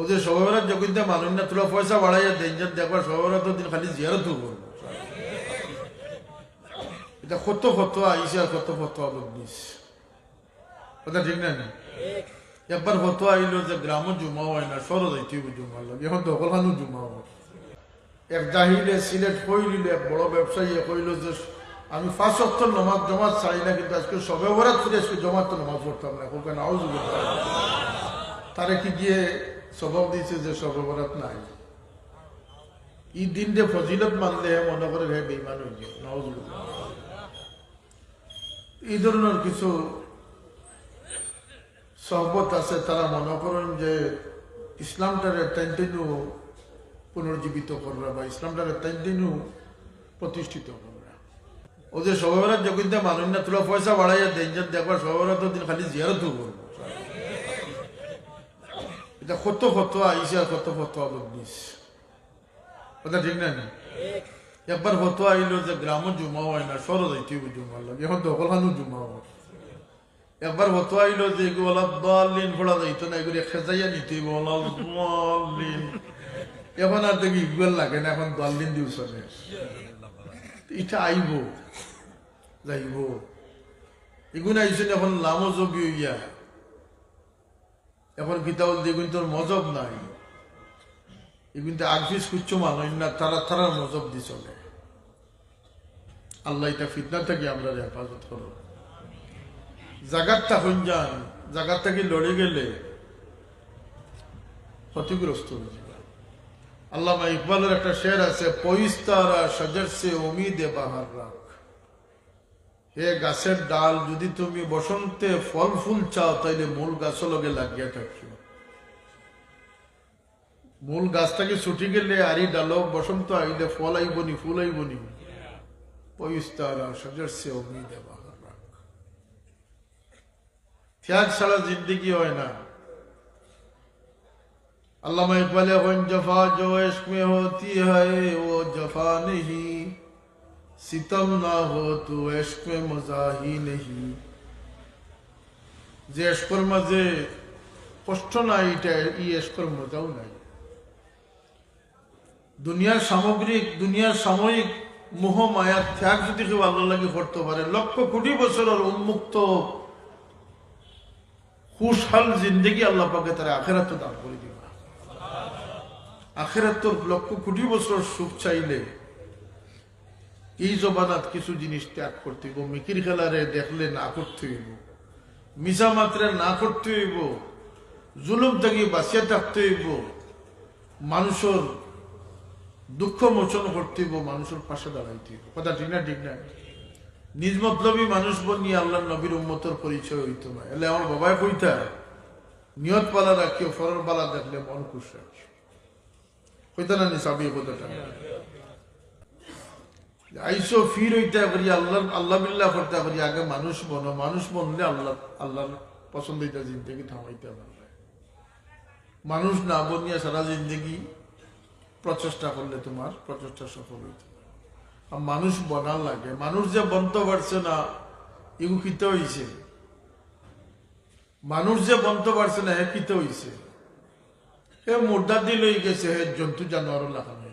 ওদের সবাইরা যখন মানুষ না তোলা পয়সা বাড়াইয়া দেন, যে দেখবার সবাইরা তো দিন খালি জিয়ারত করব এটা কত কত আইসে আর কত কত বদলিস। কথা ঠিক না? একবার কত আইলো যে গ্রামও জমা হয় না, সরো যাইতে জমা লাগে। এখন দখলখানো জমা হয় এক জাহিলে সিলেট কইলিল এক বড় ব্যবসায়ী কইল যে, আমি পাঁচ অক্ষর নমাজ, জমাত চাই না, কিন্তু আজকে সবে বরাত ফিরে আজকে জমাত তো নমাজ পড়তাম না ওখানে আওয়াজ তারে কি গিয়ে স্বভাব দিয়েছে যে সবে বরাত নাই। এই দিন যে ফজিলত মানলে মনে করে হে বেইমান নওয়াজ এই ধরনের কিছু সহবত আছে, তারা মনে করেন যে ইসলামটারে কন্টিনিউ পুনর্জীবিত করবে বা ইসলামটারে কন্টিনিউ প্রতিষ্ঠিত করবে। ওদের সবাইরা যখন মানুষ না তোলা পয়সা বাড়াইয়া দেন, যে দেখবার সবাইরা দিন খালি জিয়ারত করব এটা কত কত আইসে আর কত কত বদলিস কথা ঠিক না? একবার হতো আইলো যে গ্রামও জমা হয় না সরো যাইতে হইব জমা লাগে। এখন দখলখানো জমা হয়। একবার হতো আইলো যে এগুলো দলিন ফোড়া যাইতো না এগুলো খেজাইয়া নিতে হইব দলিন এখন আর দেখি ইগুয়াল লাগে না, এখন দলিন দিউস এটা আইব, যাইব। এগুলো আইসেন এখন লামো জবি হইয়া। এখন কিতাবল দেখুন তোর মজব নাই। এগুলো আগফিস কুচ্ছ মানুষ না তারা তারা মজব দি চলে। আল্লাহ এটা ফিতনা থেকে আমরা হেফাজত করো। জাগাতটা হইন যান, জাগাত থেকে লড়ে গেলে ক্ষতিগ্রস্ত হয়ে যাবে। আল্লামা ইকবালের একটা শের আছে পইস্তারা সজর সে উমিদে বাহার রাখ হে গাছের ডাল, যদি তুমি বসন্তে ফল ফুল চাও, তাইলে মূল গাছ লগে লাগিয়ে থাকছো মূল গাছটাকে ছুটি গেলে আরি ডাল বসন্ত আইলে ফল আইব নি ফুল আইব নি ত্যাগ ছাড়া জিন্দিগি হয় না। আল্লাহ ইকবালে হন জফা জো এসমে হতি হয় ও জফা নেহি। ستم نہ ہو تو عشق میں যে এসকর মাঝে কষ্ট নাই, এটা ই এসকর মজাও নাই। দুনিয়ার সামগ্রিক, দুনিয়ার সাময়িক মোহ, মায়ার ত্যাগ যদি কেউ আল্লাহ লাগে করতে পারে, লক্ষ কোটি বছরের উন্মুক্ত, খুশহাল জিন্দগি আল্লাহ পাকে তারা আখেরাত দান করে দিবা। আখেরাত লক্ষ কোটি বছর সুখ চাইলে এই জবানাত কিছু জিনিস ত্যাগ করতে হইব। মিকির খেলারে দেখলে না করতে হইব। মিশা মাত্রে না করতে হইব। জুলুম থেকে বাঁচিয়ে থাকতে হইব। মানুষের দুঃখ মোচন করতে হইব, মানুষের পাশে দাঁড়াইতে হইব। কথা ঠিক না ঠিক না? নিজ মতলবী মানুষ বনিয়ে আল্লাহ নবীর উম্মতর পরিচয় হইতো না। এলে আমার বাবায় কইতা, নিয়ত পালা রাখিও, ফরর পালা দেখলে মন খুশ রাখি কইতা না নি সাবি কথাটা? আল্লাহ আল্লাহ বিল্লাহ আগে মানুষ বনো, মানুষ না বনিয়া সারা জিন্দগি প্রচেষ্টা করলে তোমার, প্রচেষ্টা সফল হইতে আর মানুষ বনার লাগে। মানুষ যে বনতে পারছে না, এগু কিতে হইছে? মানুষ যে বনতে পারছে না, হে কিতে হইছে? হে মুর্দা দিল গেছে, হে জন্তু জানোয়ার লাগানো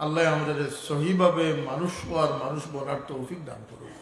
আল্লাহ আমাদের সহিভাবে মানুষ হওয়ার মানুষ বলার তৌফিক দান করুন